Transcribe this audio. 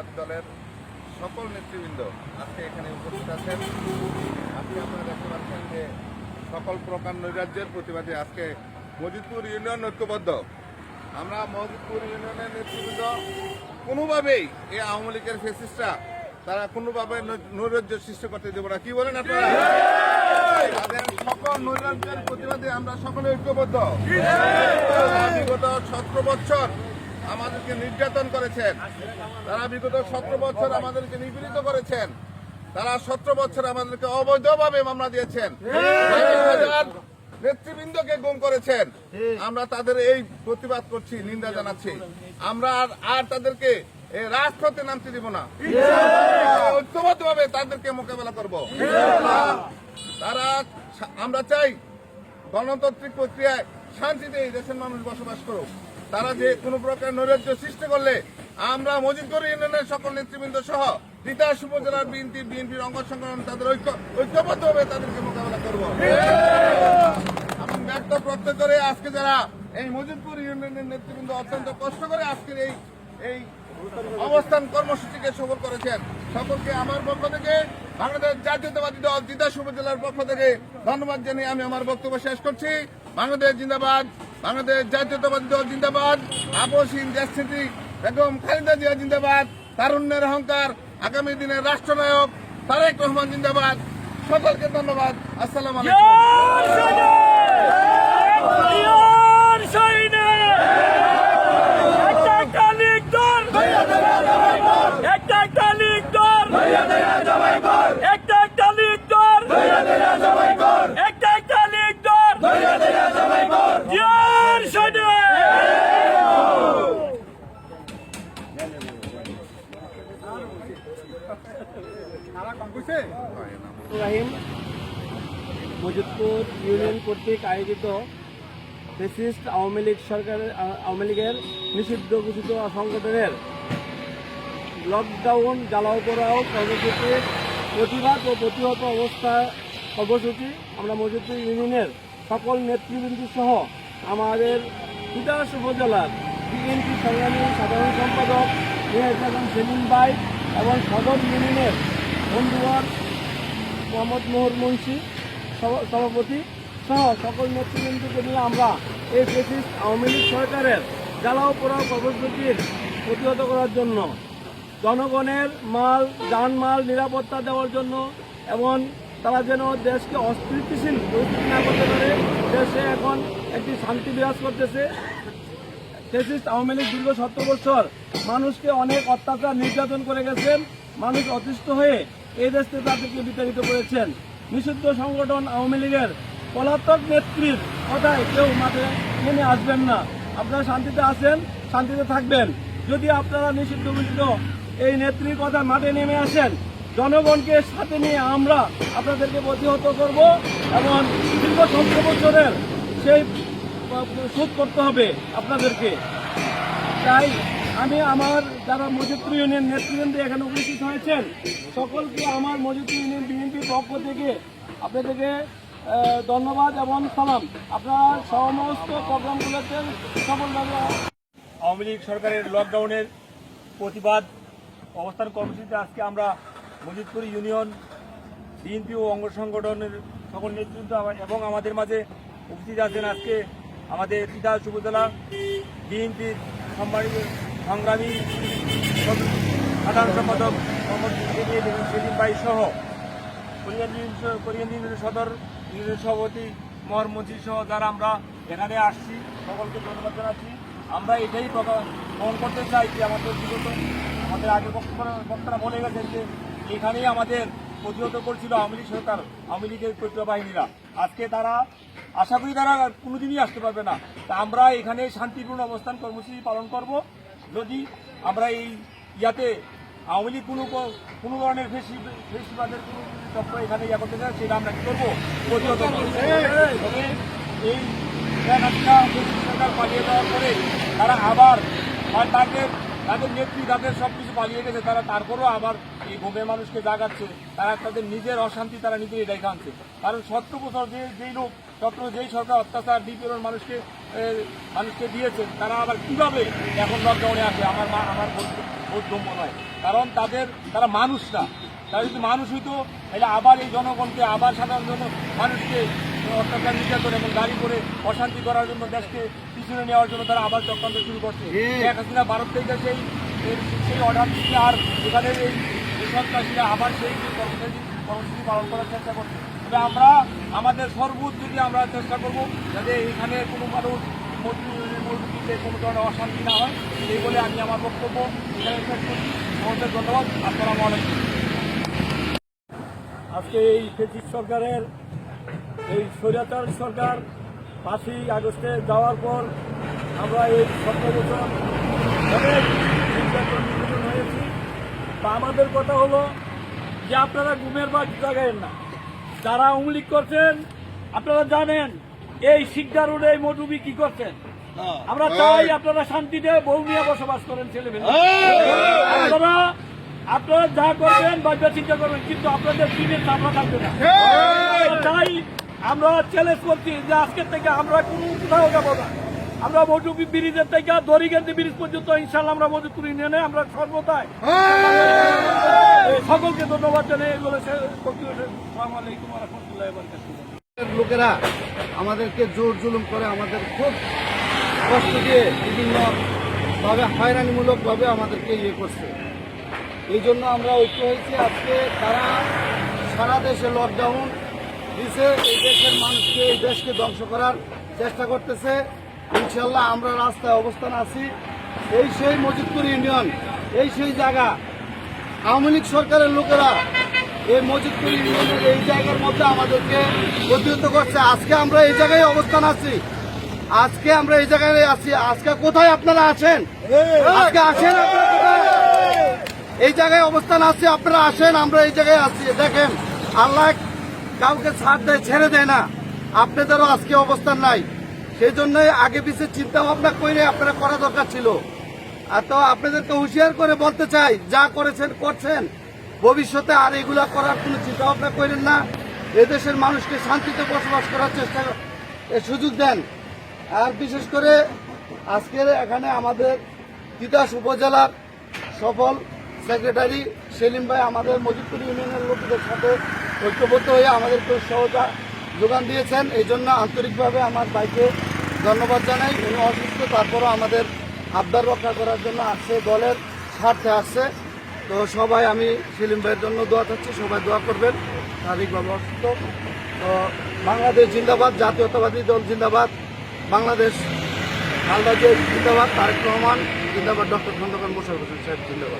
জাতীয়তাবাদী দলের সকল নেতৃবৃন্দ আজকে এখানে উপস্থিত আছেন। আজকে আপনারা দেখতে পাচ্ছেন যে সকল প্রকার নৈরাজ্যের প্রতিবাদে আজকে মজিদপুর ইউনিয়ন ঐক্যবদ্ধ। আমরা মজিদপুর ইউনিয়নের নেতৃবৃন্দ কোনোভাবেই এই আওয়ামী লীগের ফেসিস্টরা তারা কোনোভাবে নৈরাজ্য সৃষ্টি করতে দেবো না। কি বলেন আপনারা? তাদের সকল নৈরাজ্যের প্রতিবাদে আমরা সকলে ঐক্যবদ্ধ। বিগত সতেরো বছর আমাদেরকে নির্যাতন করেছেন। তারা বিগত সতেরো বছর আমাদেরকে নিপীড়িত করেছেন। তারা সতেরো বছর আমাদেরকে অবৈধভাবে মামলা দিয়েছেন। নেতৃবৃন্দকে গুম করেছেন। আমরা তাদের এই প্রতিবাদ করছি, নিন্দা জানাচ্ছি। আমরা আর তাদেরকে রাজপথে নামতে দিব না। ঐক্যবদ্ধভাবে তাদেরকে মোকাবেলা করব। তারা আমরা চাই গণতান্ত্রিক প্রক্রিয়ায় শান্তিতে এই দেশের মানুষ বসবাস করুক। তারা যে কোনো প্রকার নৈরাজ্য সৃষ্টি করলে আমরা মজিদপুর ইউনিয়নের সকল নেতৃবৃন্দ সহ তিতাস উপজেলার বিএনপি, বিএনপির অঙ্গ সংগঠন, তাদের ঐক্য, ঐক্যবদ্ধভাবে তাদেরকে মোকাবেলা করব। আমি ব্যক্ত করে আজকে যারা এই মজিদপুর ইউনিয়নের নেতৃবৃন্দ অত্যন্ত কষ্ট করে আজকের এই এই অবস্থান কর্মসূচিকে সফল করেছেন, সকলকে আমার পক্ষ থেকে বাংলাদেশ জাতীয়তাবাদী দল তিতাস উপজেলার পক্ষ থেকে ধন্যবাদ জানিয়ে আমি আমার বক্তব্য শেষ করছি। বাংলাদেশ জিন্দাবাদ। বাংলাদেশ জাতীয়তাবাদী দল জিন্দাবাদ আপসীন দেশনীতি বেগম খালেদা জিয়া জিন্দাবাদ, তারুণ্যের অহংকার আগামী দিনের রাষ্ট্রনায়ক তারেক রহমান জিন্দাবাদ। সকলকে ধন্যবাদ। আসসালাম আলাইকুম। রাহিম মজিদপুর ইউনিয়ন কর্তৃক আয়োজিত ফেসিস্ট আওয়ামী লীগ সরকারের, আওয়ামী লীগের নিষিদ্ধ ঘোষিত সংগঠনের লকডাউন জ্বালাও পোড়াও কর্মসূচির প্রতিবাদ ও প্রতিহত অবস্থা কর্মসূচি আমরা মজিদপুর ইউনিয়নের সকল নেতৃবৃন্দ সহ আমাদের তিতাস উপজেলার বিএনপি সংগ্রামী সাধারণ সম্পাদক মেহের সেলিম ভাই এবং সদর ইউনিয়নের বন্ধুগণ মোহাম্মদ মোহর মুন্সি সভা- সভাপতি সহ সকল নেতৃবৃন্দকে নিয়ে আমরা এই ব্রিটিশ আওয়ামী লীগ সরকারের জ্বালাও পোড়াও কর্মসূচির প্রতিহত করার জন্য, জনগণের মাল, যানমাল নিরাপত্তা দেওয়ার জন্য এবং তারা যেন দেশকে অস্থিতিশীল পরিস্থিতি না করতে পারে, দেশে এখন একটি শান্তি বিরাজ করতেছে। ফেসিস্ট আওয়ামী লীগ দীর্ঘ সত্তর বছর মানুষকে অনেক অত্যাচার, নির্যাতন করে গেছেন। মানুষ অতিষ্ঠ হয়ে এই দেশ থেকে তাদেরকে বিতাড়িত করেছেন। নিষিদ্ধ সংগঠন আওয়ামী লীগের পলাতক নেত্রীর কথায় কেউ মাঠে নেমে আসবেন না। আপনারা শান্তিতে আছেন, শান্তিতে থাকবেন। যদি আপনারা নিষিদ্ধ ঘোষিত এই নেত্রীর কথা মাঠে নেমে আসেন, জনগণকে সাথে নিয়ে আমরা আপনাদেরকে প্রতিহত করব এবং দীর্ঘ সত্তর বছরের সেই শোধ করতে হবে আপনাদেরকে। তাই আমি আমার যারা মজিদপুর ইউনিয়ন নেতৃবৃন্দ এখানে উপস্থিত হয়েছেন, সকলকে আমার মজিদপুর ইউনিয়ন বিএনপির পক্ষ থেকে আপনাদেরকে ধন্যবাদ এবং সালাম। আপনারা সমস্ত প্রোগ্রামগুলোতে সফলভাবে আওয়ামী লীগ সরকারের লকডাউনের প্রতিবাদ অবস্থান কর্মসূচিতে আজকে আমরা মজিদপুর ইউনিয়ন, বিএনপি ও অঙ্গ সংগঠনের সকল নেতৃত্ব এবং আমাদের মাঝে উপস্থিত আছেন আজকে আমাদের তিতাস উপজেলা বিএনপির সম্মানিত সংগ্রামী সাধারণ সম্পাদক মোহাম্মদ সেলিম ভাই সহ কোরিয়ান সদর সভাপতি মহর মন্ত্রী সহ যারা আমরা এখানে আসছি, সকলকে ধন্যবাদ জানাচ্ছি। আমরা এটাই গ্রহণ করতে চাই যে আমাদের আমাদের আগে বক্তারা বলে গেছেন যে এখানেই আমাদের প্রতিহত করছিল আওয়ামী লীগ সরকার, আওয়ামী লীগের কৈত্র বাহিনীরা। আজকে তারা, আশা করি তারা কোনোদিনই আসতে পারবে না। তা আমরা এখানে শান্তিপূর্ণ অবস্থান কর্মসূচি পালন করব। যদি আমরা এই ইয়াতে আওয়ামী লীগ কোনো কোনো ধরনের ফেসি- ফেসিবাদের কোনো চক্র এখানে ইয়া করতে চায়, সেটা আমরা কি করব? প্রতিহত এই সরকার পালিয়ে যাওয়ার পরে তারা আবার তাদের তাদের নেত্রী, তাদের সব কিছু পালিয়ে গেছে, তারা তারপরেও আবার এই ঘুমে মানুষকে জাগাচ্ছে তারা তাদের নিজের অশান্তি তারা নিজেই রেখে আনছে। কারণ সত্তর বছর যে যেই লোক সত্তর যেই সরকার অত্যাচার নিপীড়ন মানুষকে মানুষকে দিয়েছে তারা আবার কীভাবে এখন লকডাউনে আসে আমার মা আমার বোধ- বোধগম্য নয়। কারণ তাদের তারা মানুষ না। তারা যদি মানুষ হইতো তাহলে আবার এই জনগণকে আবার সাধারণ জন মানুষকে অত্যাচার নির্যাতন এবং গাড়ি করে অশান্তি করার জন্য দেশকে পিছনে নেওয়ার জন্য তারা আবার চক্রান্ত শুরু করছে। শেখ হাসিনা ভারত থেকে সেই সেই অর্ডার দিচ্ছে আর এখানে এই সন্ত্রাসীরা আবার সেই কর্মসূচি কর্মসূচি পালন করার চেষ্টা করছে। তবে আমরা, আমাদের সর্বোচ্চ যদি আমরা চেষ্টা করব যাতে এখানে কোনো মানুষ মসজিদে কোনো ধরনের অশান্তি না হয় এই বলে আমি আমার বক্তব্য এখানে শেষ করছি। আমাদের ধন্যবাদ। আসসালামু আলাইকুম। আজকে এই ফেসিস সরকারের, এই স্বৈরাচার সরকার পাঁচই আগস্টে যাওয়ার পর আমরা এই সতেরো বছর তা আমাদের কথা হলো যে আপনারা ঘুমের বাদ জাগায়েন না। যারা উংলিক করছেন, আপনারা জানেন, এই শিক্ষা রোডে এই মধুবি কি করছেন? আমরা চাই আপনারা শান্তিতে বউ নিয়ে বসবাস করেন, ছেলে আপনারা আপনারা যা করবেন, বাচ্চা চিন্তা করবেন, কিন্তু আপনাদের দিনের চামড়া থাকবে না। তাই আমরা চ্যালেঞ্জ করছি যে আজকের থেকে আমরা কোনো কোথাও যাব না। আমরা মজুবি ব্রিজের থেকে দড়িগান্ধী ব্রিজ পর্যন্ত ইনশাল্লাহ আমরা মজুপুর ইউনিয়নে আমরা সর্বদাই সকলকে ধন্যবাদ জানিয়ে এগুলো লোকেরা আমাদেরকে জোর জুলুম করে আমাদের খুব কষ্ট দিয়ে বিভিন্ন ভাবে হয়রানিমূলক ভাবে আমাদেরকে ইয়ে করছে। এই জন্য আমরা ঐক্য হয়েছি আজকে তারা সারা দেশে লকডাউন দিছে এই দেশের মানুষকে এই দেশকে ধ্বংস করার চেষ্টা করতেছে। ইনশাল্লাহ আমরা রাস্তায় অবস্থান আছি। এই সেই মজিদপুর ইউনিয়ন, এই সেই জায়গা। আওয়ামী লীগ সরকারের লোকেরা এই মজিদপুর ইউনিয়নের এই জায়গার মধ্যে আমাদেরকে প্রতিহত করছে। আজকে আমরা এই জায়গায় অবস্থান আছি। আজকে আমরা এই জায়গায় আছি। আজকে কোথায় আপনারা আছেন? আজকে আসেন এই জায়গায় অবস্থান আছে, আপনারা আসেন, আমরা এই জায়গায় আছি। দেখেন, আল্লাহ কাউকে ছাড় দেয়, ছেড়ে দেয় না। আপনাদেরও আজকে অবস্থান নাই। সেই জন্যই আগে পিছিয়ে চিন্তা ভাবনা করে আপনারা করা দরকার ছিল। আর তো আপনাদেরকে হুঁশিয়ার করে বলতে চাই, যা করেছেন, করছেন। ভবিষ্যতে আর এগুলা করার কোনো চিন্তা ভাবনা করেন না। এদেশের মানুষকে শান্তিতে বসবাস করার চেষ্টা সুযোগ দেন। আর বিশেষ করে আজকের এখানে আমাদের তিতাস উপজেলার সফল সেক্রেটারি সেলিম ভাই আমাদের মজিদপুর ইউনিয়নের লোকদের সাথে ঐক্যবদ্ধ হয়ে আমাদেরকে সহজা যোগান দিয়েছেন। এই জন্য আন্তরিকভাবে আমার ভাইকে ধন্যবাদ জানাই। উনি অসুস্থ, তারপরও আমাদের আবদার রক্ষা করার জন্য আসছে, দলের স্বার্থে আসছে। তো সবাই, আমি সেলিম ভাইয়ের জন্য দোয়া চাচ্ছি, সবাই দোয়া করবেন। শারীরিকভাবে অসুস্থ। তো বাংলাদেশ জিন্দাবাদ, জাতীয়তাবাদী দল জিন্দাবাদ, বাংলাদেশ আলবাজ জিন্দাবাদ, তারেক রহমান জিন্দাবাদ, ডক্টর খন্দকার মোশারফ হোসেন সাহেব জিন্দাবাদ।